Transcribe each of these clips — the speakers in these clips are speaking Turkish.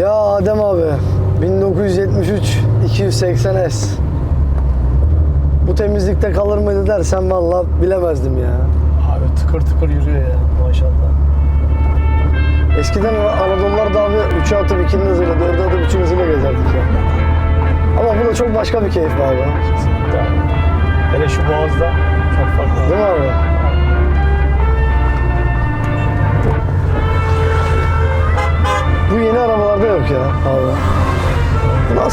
Ya Adem abi 1973 280S Bu temizlikte kalır mıydı dersen vallahi bilemezdim ya. Abi tıkır tıkır yürüyor ya maşallah. Eskiden Anadolular da abi 3'e atıp 2'nin hızıyla 4'e atıp 3'ün hızıyla gezerdik ya. Ama bu da çok başka bir keyif abi. Kesinlikle. Hele şu boğazda çok farklı.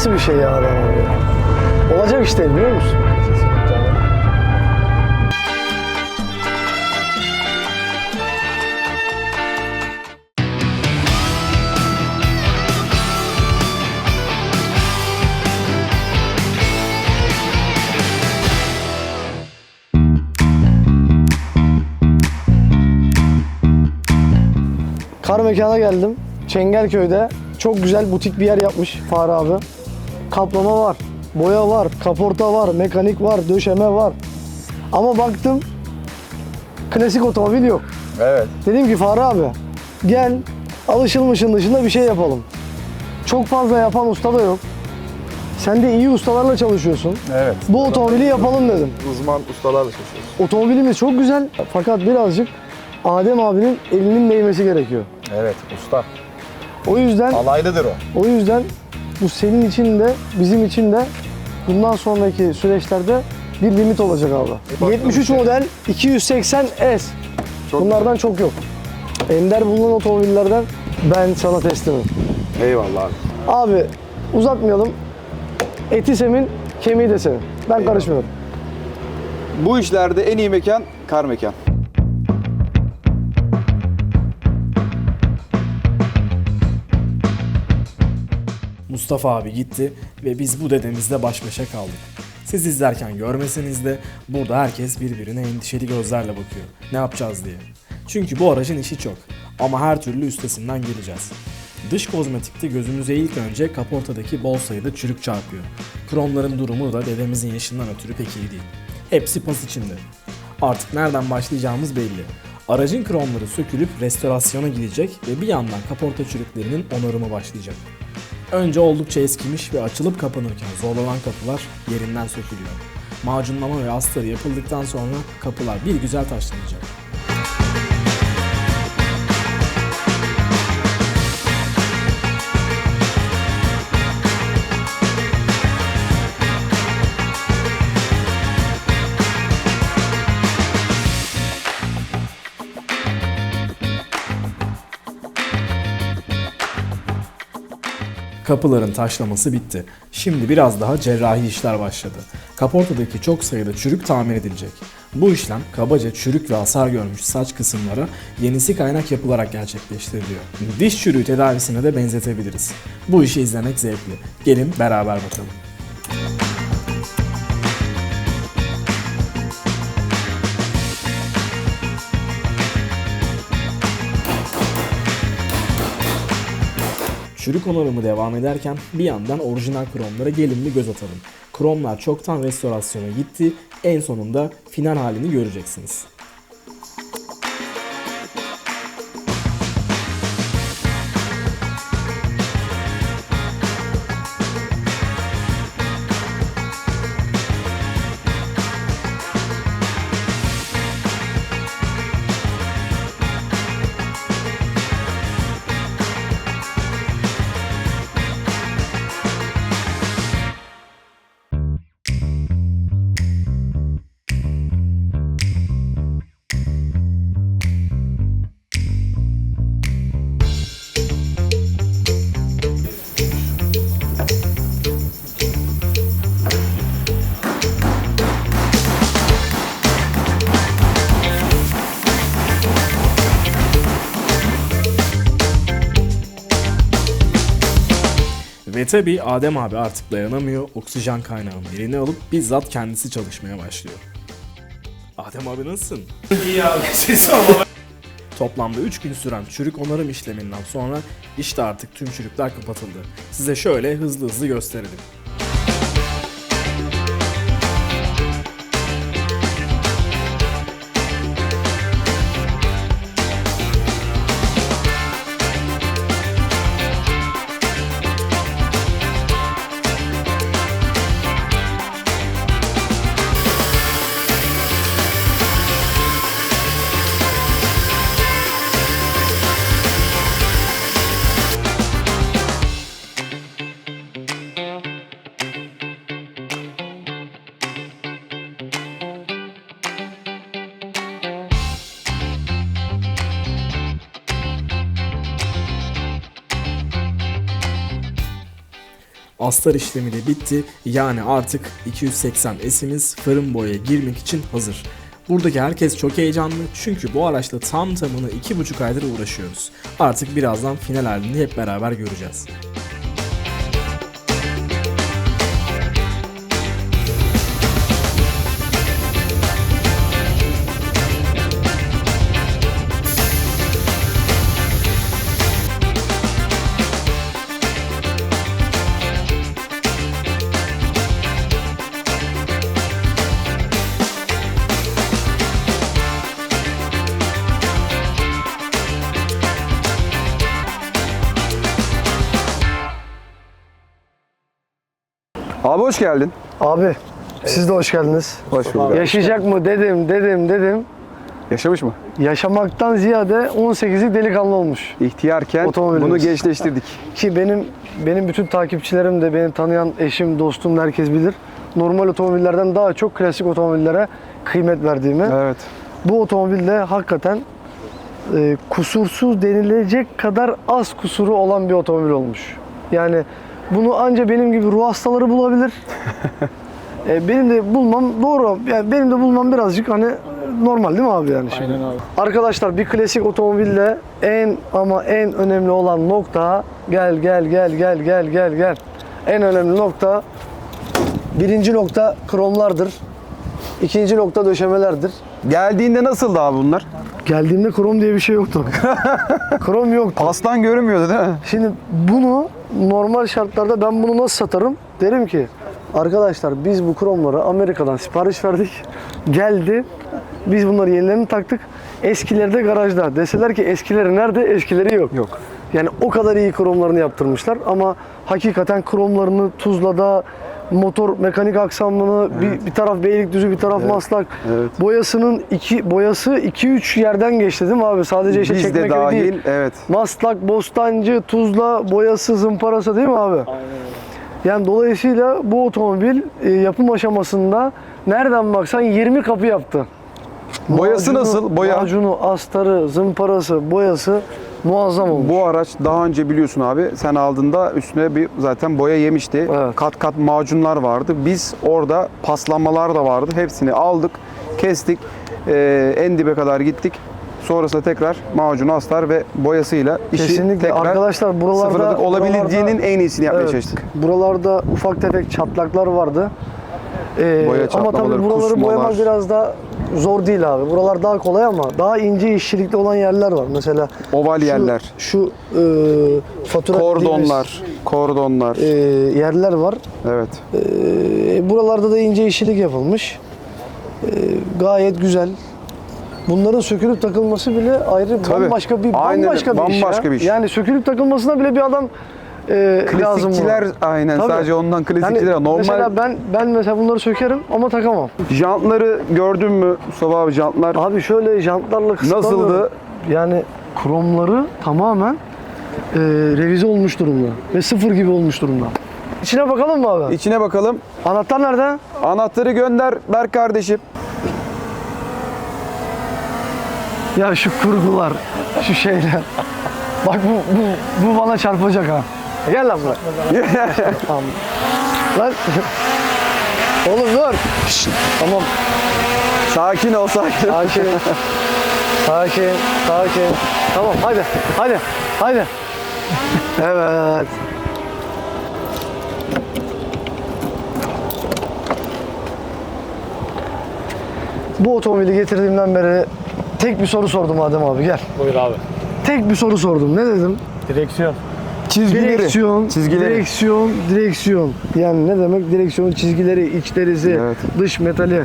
Nasıl bir şey ya Adem abi? Olacak iş değil biliyor musun? Kar mekana geldim. Çengelköy'de çok güzel butik bir yer yapmış Fahri abi. Kaplama var, boya var, kaporta var, mekanik var, döşeme var. Ama baktım klasik otomobil yok. Evet. Dedim ki Fahri abi gel alışılmışın dışında bir şey yapalım. Çok fazla yapan usta da yok. Sen de iyi ustalarla çalışıyorsun. Evet. Bu otomobili yapalım dedim. Uzman ustalarla çalışıyoruz. Otomobilimiz çok güzel fakat birazcık Adem abinin elinin değmesi gerekiyor. Evet usta. O yüzden Alaylıdır o. o yüzden bu senin için de bizim için de bundan sonraki süreçlerde bir limit olacak abi. baktım 73 işte. model 280S. Çok Bunlardan çok yok. Ender bulunan otomobillerden ben sana teslimim. Eyvallah abi. Abi uzatmayalım. Eti senin, kemiği de senin. Ben karışmıyorum. Bu işlerde en iyi mekan kar mekan. Mustafa abi gitti ve biz bu dedemizle baş başa kaldık. Siz izlerken görmeseniz de burada herkes birbirine endişeli gözlerle bakıyor. Ne yapacağız diye. Çünkü bu aracın işi çok ama her türlü üstesinden geleceğiz. Dış kozmetikte gözümüze ilk önce kaportadaki bol sayıda çürük çarpıyor. Kromların durumu da dedemizin yaşından ötürü pek iyi değil. Hepsi pas içinde. Artık nereden başlayacağımız belli. Aracın kromları sökülüp restorasyona gidecek ve bir yandan kaporta çürüklerinin onarımı başlayacak. Önce oldukça eskimiş ve açılıp kapanırken zorlanan kapılar yerinden sökülüyor. Macunlama ve astarı yapıldıktan sonra kapılar bir güzel taşlanacak. Kapıların taşlaması bitti. Şimdi biraz daha cerrahi işler başladı. Kaportadaki çok sayıda çürük tamir edilecek. Bu işlem kabaca çürük ve hasar görmüş saç kısımlara yenisi kaynak yapılarak gerçekleştiriliyor. Diş çürüğü tedavisine de benzetebiliriz. Bu işi izlemek zevkli. Gelin beraber bakalım. Çürük onarımı devam ederken bir yandan orijinal kromlara gelin bir göz atalım. Kromlar çoktan restorasyona gitti. En sonunda final halini göreceksiniz. Ve tabi Adem abi artık dayanamıyor. Oksijen kaynağının birini alıp bizzat kendisi çalışmaya başlıyor. Adem abi nasılsın? İyi abi ses ama. Toplamda 3 gün süren çürük onarım işleminden sonra işte artık tüm çürükler kapatıldı. Size şöyle hızlı hızlı gösterelim. Astar işlemi de bitti. Yani artık 280 S'imiz fırın boyaya girmek için hazır. Buradaki herkes çok heyecanlı çünkü bu araçla tam tamına 2,5 aydır uğraşıyoruz. Artık birazdan final halini hep beraber göreceğiz. Hoş geldin. Abi siz de hoş geldiniz. Hoş bulduk. Yaşayacak mı dedim dedim dedim. Yaşamış mı? Yaşamaktan ziyade 18'lik delikanlı olmuş. İhtiyarken bunu gençleştirdik. Ki benim benim bütün takipçilerim de beni tanıyan eşim, dostum da herkes bilir. Normal otomobillerden daha çok klasik otomobillere kıymet verdiğimi. Evet. Bu otomobilde hakikaten e, kusursuz denilecek kadar az kusuru olan bir otomobil olmuş. Yani bunu anca benim gibi ruh hastaları bulabilir. E, benim de bulmam doğru. Yani benim de bulmam birazcık hani normal değil mi abi yani şimdi? Aynen abi. Arkadaşlar bir klasik otomobilde en ama en önemli olan nokta gel gel gel gel gel gel gel. En önemli nokta birinci nokta kromlardır. İkinci nokta döşemelerdir. Geldiğinde nasıldı abi bunlar? Geldiğimde krom diye bir şey yoktu. krom yoktu. Pastan görünmüyordu değil mi? Şimdi bunu normal şartlarda ben bunu nasıl satarım? Derim ki arkadaşlar biz bu kromları Amerika'dan sipariş verdik. Geldi. Biz bunları yenilerini taktık. Eskileri de garajda. Deseler ki eskileri nerede? Eskileri yok. Yok. Yani o kadar iyi kromlarını yaptırmışlar ama hakikaten kromlarını Tuzla'da motor mekanik aksamını bir, bir taraf Beylikdüzü bir taraf Maslak Evet. boyasının iki boyası 2-3 yerden geçti değil mi abi? Sadece işte Biz de dahil. değil. Evet. Maslak, Bostancı, Tuzla, boyası, zımparası değil mi abi? Yani dolayısıyla bu otomobil e, yapım aşamasında nereden baksan 20 kapı yaptı. Boyası Macunu- nasıl? Boya. Macunu, astarı, zımparası, boyası muazzam olmuş. Bu araç daha önce biliyorsun abi sen aldığında üstüne bir zaten boya yemişti. Evet. Kat kat macunlar vardı. Biz orada paslanmalar da vardı. Hepsini aldık, kestik. Ee, en dibe kadar gittik. Sonrasında tekrar macunu astar ve boyasıyla işi Kesinlikle. tekrar Arkadaşlar buralarda- sıfırladık. Olabildiğinin buralarda- en iyisini yapmaya Evet, çalıştık. Buralarda ufak tefek çatlaklar vardı. Ee, Boya ama tabii buraları kusmalar. boyamak biraz daha zor değil abi. Buralar daha kolay ama daha ince işçilikli olan yerler var. Mesela Oval şu- yerler. Şu, e, fatura Kordonlar, kordonlar. e, yerler var. Evet. E, buralarda da ince işçilik yapılmış. E, gayet güzel. Bunların sökülüp takılması bile ayrı Tabii. bambaşka bir Aynen, bambaşka bir iş. bambaşka ya. bir iş. Yani sökülüp takılmasına bile bir adam e, lazım. Klasikçiler buna. aynen Tabii. sadece ondan klasikçiler. Yani Normal Mesela ben ben mesela bunları sökerim ama takamam. jantları gördün mü Mustafa abi jantlar? Abi şöyle jantlarla kısıtlamıyorum. Nasıldı? Yani kromları tamamen e, revize olmuş durumda ve sıfır gibi olmuş durumda. İçine bakalım mı abi? İçine bakalım. Anahtar nerede? Anahtarı gönder Berk kardeşim. Ya şu kurgular, şu şeyler. Bak bu, bu, bu bana çarpacak ha. Gel lan buraya. tamam. Lan. Oğlum dur. Şşt, tamam. Sakin ol sakin. Sakin. sakin. Sakin. Tamam hadi. Hadi. Hadi. Evet. Bu otomobili getirdiğimden beri tek bir soru sordum Adem abi gel. Buyur abi. Tek bir soru sordum. Ne dedim? Direksiyon. Çizgileri. Direksiyon, Çizgileri. direksiyon, direksiyon. Yani ne demek? Direksiyon çizgileri, iç derisi, Evet. dış metali.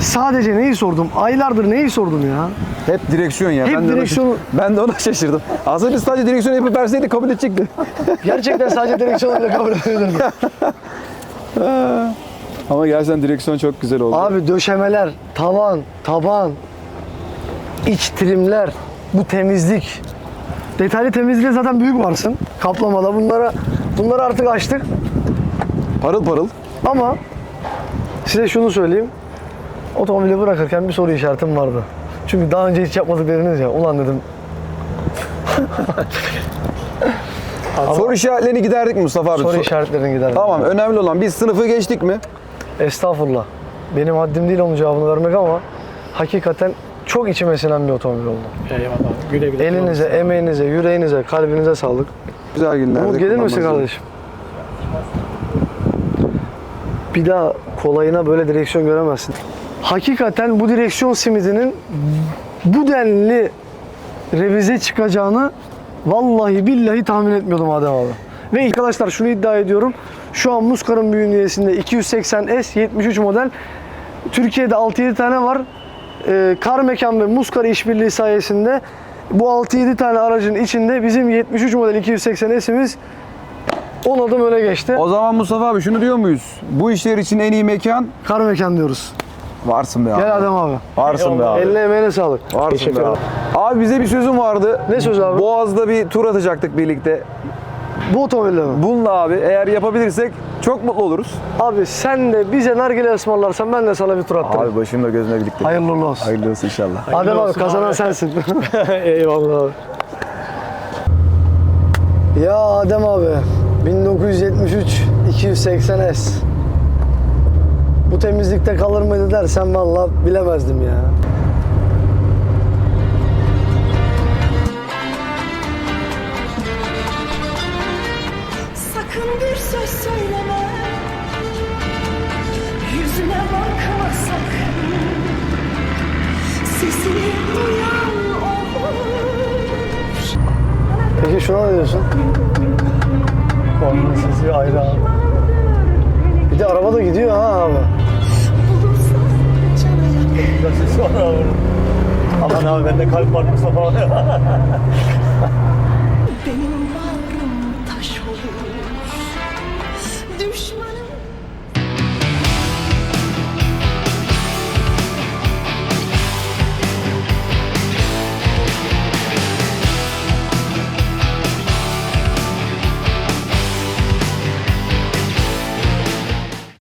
Sadece neyi sordum? Aylardır neyi sordum ya? Hep direksiyon ya. Hep ben de ona- direksiyon- ben de ona şaşırdım. Aslında biz sadece direksiyon yapıp verseydi kabul edecekti. Gerçekten sadece direksiyonu bile kabul edilirdim. Ama gerçekten direksiyon çok güzel oldu. Abi döşemeler, tavan, taban, iç trimler, bu temizlik. Detaylı temizliğe zaten büyük varsın. Kaplamada bunlara bunları artık açtık. Parıl parıl. Ama size şunu söyleyeyim. Otomobili bırakırken bir soru işaretim vardı. Çünkü daha önce hiç yapmadık dediniz ya. Ulan dedim. Soru işaretlerini giderdik mi Mustafa abi. Soru So- işaretlerini gider. Tamam önemli olan biz sınıfı geçtik mi? Estağfurullah. Benim haddim değil onun cevabını vermek ama hakikaten çok içime sinen bir otomobil oldu. Eyvallah. Güle güle. Elinize, emeğinize, yüreğinize, kalbinize sağlık. Güzel günlerde. Umut gelir misin kardeşim? Bir daha kolayına böyle direksiyon göremezsin. Hakikaten bu direksiyon simidinin bu denli revize çıkacağını vallahi billahi tahmin etmiyordum Adem abi. Ve arkadaşlar şunu iddia ediyorum. Şu an Muscar'ın bünyesinde 280S 73 model. Türkiye'de 6-7 tane var. Ee, Kar Mekan ve Muscar işbirliği sayesinde bu 6-7 tane aracın içinde bizim 73 model 280S'imiz 10 adım öne geçti. O zaman Mustafa abi şunu diyor muyuz? Bu işler için en iyi mekan Kar Mekan diyoruz. varsın be abi. Gel Adem abi. Varsın be abi. Eline emeğine sağlık. Varsın be abi. Abi bize bir sözüm vardı. Ne söz abi? Boğaz'da bir tur atacaktık birlikte. Bu otomobille mi? Bununla abi eğer yapabilirsek çok mutlu oluruz. Abi sen de bize nargile ısmarlarsan ben de sana bir tur attırayım. Abi başımla gözüne birlikte. Hayırlı uğurlu olsun. Hayırlı olsun inşallah. Adem abi olsun kazanan abi. sensin. Eyvallah abi. ya Adem abi 1973 280S. Bu temizlikte kalır mıydı dersen vallahi bilemezdim ya. Söz söyleme Yüzüne bakma sakın Sesini duyan olur Peki şuna ne diyorsun? Onun sesi ayrı abi. Bir de araba da gidiyor ha abi. Sesi var abi. Aman abi bende kalp var Mustafa.